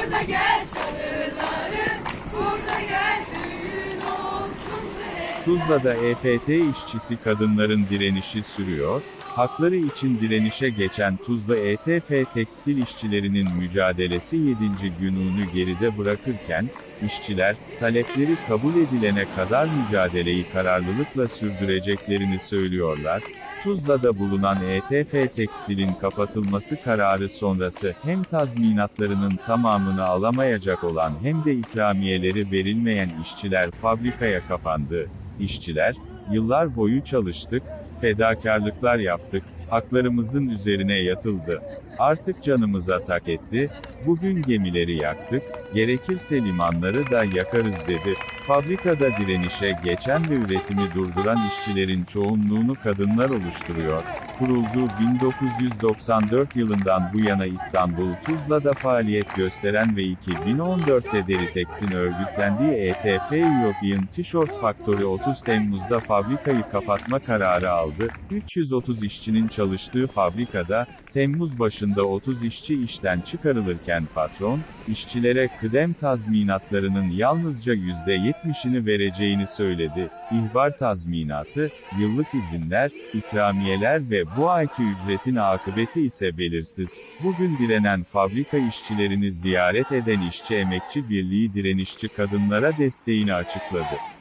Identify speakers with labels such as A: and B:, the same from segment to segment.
A: Burada gel çağırları, burada gel düğün olsun diye. Tuzla'da EFT işçisi kadınların direnişi sürüyor, hakları için direnişe geçen Tuzla ETF tekstil işçilerinin mücadelesi 7. gününü geride bırakırken, işçiler, talepleri kabul edilene kadar mücadeleyi kararlılıkla sürdüreceklerini söylüyorlar, Tuzla'da bulunan ETF Tekstil'in kapatılması kararı sonrası hem tazminatlarının tamamını alamayacak olan hem de ikramiyeleri verilmeyen işçiler fabrikaya kapandı. İşçiler, yıllar boyu çalıştık, fedakarlıklar yaptık, haklarımızın üzerine yatıldı. Artık canımıza tak etti, bugün gemileri yaktık, gerekirse limanları da yakarız dedi. Fabrikada direnişe geçen ve üretimi durduran işçilerin çoğunluğunu kadınlar oluşturuyor. Kurulduğu 1994 yılından bu yana İstanbul Tuzla'da faaliyet gösteren ve 2014'te Deritex'in örgütlendiği ETF European T-shirt Factory 30 Temmuz'da fabrikayı kapatma kararı aldı. 330 işçinin çalıştığı fabrikada, Temmuz başında 30 işçi işten çıkarılırken patron, işçilere kıdem tazminatlarının yalnızca %70'ini vereceğini söyledi. İhbar tazminatı, yıllık izinler, ikramiyeler ve bu ayki ücretin akıbeti ise belirsiz. Bugün direnen fabrika işçilerini ziyaret eden İşçi Emekçi Birliği direnişçi kadınlara desteğini açıkladı.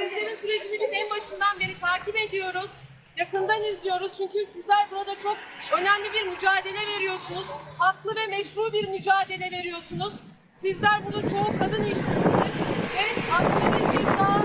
B: Krizlerin sürecini biz en başından beri takip ediyoruz. Yakından izliyoruz çünkü sizler burada çok önemli bir mücadele veriyorsunuz. Haklı ve meşru bir mücadele veriyorsunuz. Sizler burada çoğu kadın işçisiniz. Ve kez daha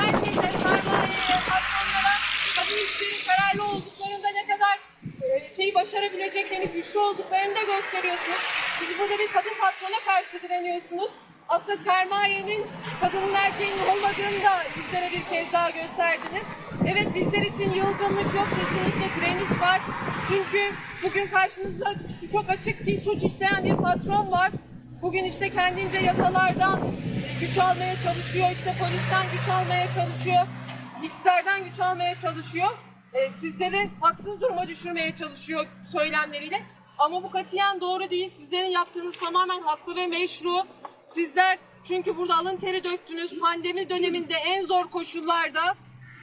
B: herkese, sermayeye, patronlara, kadın işçilerin kararlı olduklarında ne kadar e, şeyi başarabileceklerini, güçlü olduklarını da gösteriyorsunuz. Siz burada bir kadın patrona karşı direniyorsunuz. Aslında sermayenin kadının erkeğin olmadığını da bizlere bir kez daha gösterdiniz. Evet bizler için yılgınlık yok, kesinlikle direniş var. Çünkü bugün karşınızda şu çok açık ki suç işleyen bir patron var. Bugün işte kendince yasalardan güç almaya çalışıyor, işte polisten güç almaya çalışıyor, iktidardan güç almaya çalışıyor. Ee, sizleri haksız duruma düşürmeye çalışıyor söylemleriyle. Ama bu katiyen doğru değil. Sizlerin yaptığınız tamamen haklı ve meşru. Sizler çünkü burada alın teri döktünüz. Pandemi döneminde en zor koşullarda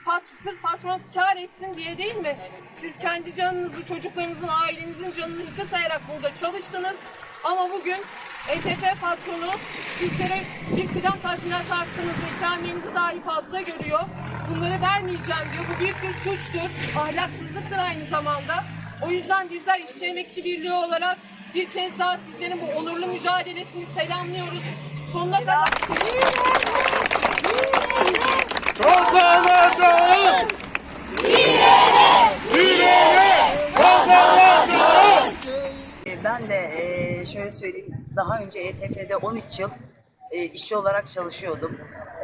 B: pat, sırf patron kar etsin diye değil mi? Siz kendi canınızı, çocuklarınızın, ailenizin canını hiçe sayarak burada çalıştınız. Ama bugün ETF patronu sizlere bir kıdem tazminatı hakkınızı, ikramiyenizi dahi fazla görüyor. Bunları vermeyeceğim diyor. Bu büyük bir suçtur. Ahlaksızlıktır aynı zamanda. O yüzden bizler İşçi Emekçi Birliği olarak bir kez daha sizlerin bu onurlu mücadelesini selamlıyoruz. Sonuna kadar...
C: Kazanacağız!
D: E, Ben de e, şöyle söyleyeyim, daha önce ETF'de 13 yıl e, işçi olarak çalışıyordum.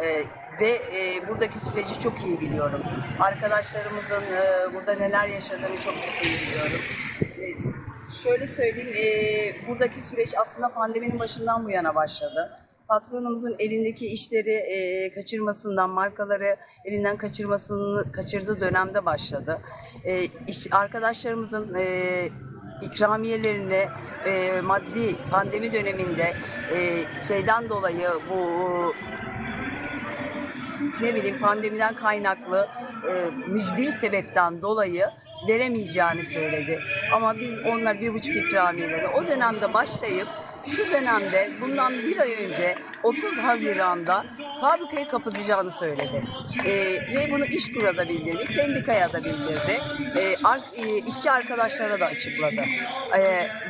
D: E, ve e, buradaki süreci çok iyi biliyorum. Arkadaşlarımızın e, burada neler yaşadığını çok çok iyi biliyorum. Şöyle söyleyeyim, e, buradaki süreç aslında pandeminin başından bu yana başladı. Patronumuzun elindeki işleri e, kaçırmasından, markaları elinden kaçırmasını kaçırdığı dönemde başladı. E, iş, arkadaşlarımızın e, ikramiyelerini e, maddi pandemi döneminde e, şeyden dolayı bu ne bileyim pandemiden kaynaklı e, mücbir sebepten dolayı veremeyeceğini söyledi. Ama biz onlar bir buçuk ikramiyeleri o dönemde başlayıp şu dönemde bundan bir ay önce 30 Haziran'da fabrikayı kapatacağını söyledi. E, ve bunu İşkur'a da bildirdi, sendikaya da bildirdi. E, ar- işçi arkadaşlara da açıkladı. E,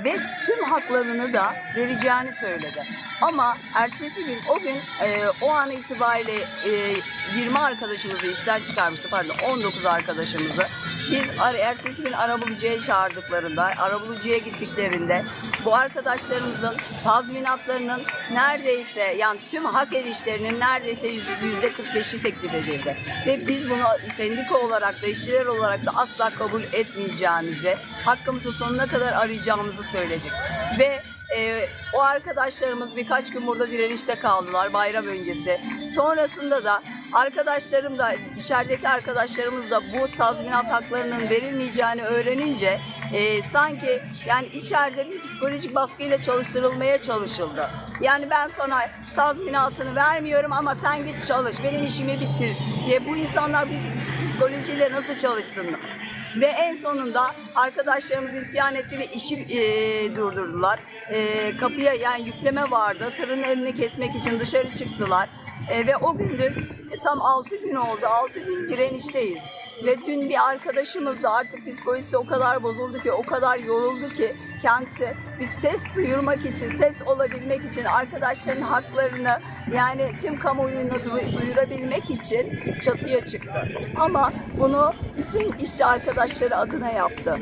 D: ve tüm haklarını da vereceğini söyledi. Ama ertesi gün o gün e, o an itibariyle e, 20 arkadaşımızı işten çıkarmıştı pardon 19 arkadaşımızı. Biz ertesi gün arabulucuya çağırdıklarında, arabulucuya gittiklerinde bu arkadaşlarımızın tazminatlarının neredeyse yani tüm hak edişlerinin neredeyse yüzde 45'i teklif edildi. Ve biz bunu sendika olarak da işçiler olarak da asla kabul etmeyeceğimizi, hakkımızı sonuna kadar arayacağımızı söyledik. Ve ee, o arkadaşlarımız birkaç gün burada direnişte kaldılar bayram öncesi. Sonrasında da arkadaşlarım da içerideki arkadaşlarımız da bu tazminat haklarının verilmeyeceğini öğrenince e, sanki yani içeride bir psikolojik baskıyla çalıştırılmaya çalışıldı. Yani ben sana tazminatını vermiyorum ama sen git çalış benim işimi bitir diye bu insanlar bu psikolojiyle nasıl çalışsınlar? Ve en sonunda arkadaşlarımız isyan etti ve işi e, durdurdular. E, kapıya yani yükleme vardı. Tırın önünü kesmek için dışarı çıktılar. E, ve o gündür e, tam 6 gün oldu. 6 gün direnişteyiz. Ve dün bir arkadaşımız da artık psikolojisi o kadar bozuldu ki, o kadar yoruldu ki kendisi bir ses duyurmak için, ses olabilmek için arkadaşların haklarını yani tüm kamuoyuna du- duyurabilmek için çatıya çıktı. Ama bunu bütün işçi arkadaşları adına yaptı.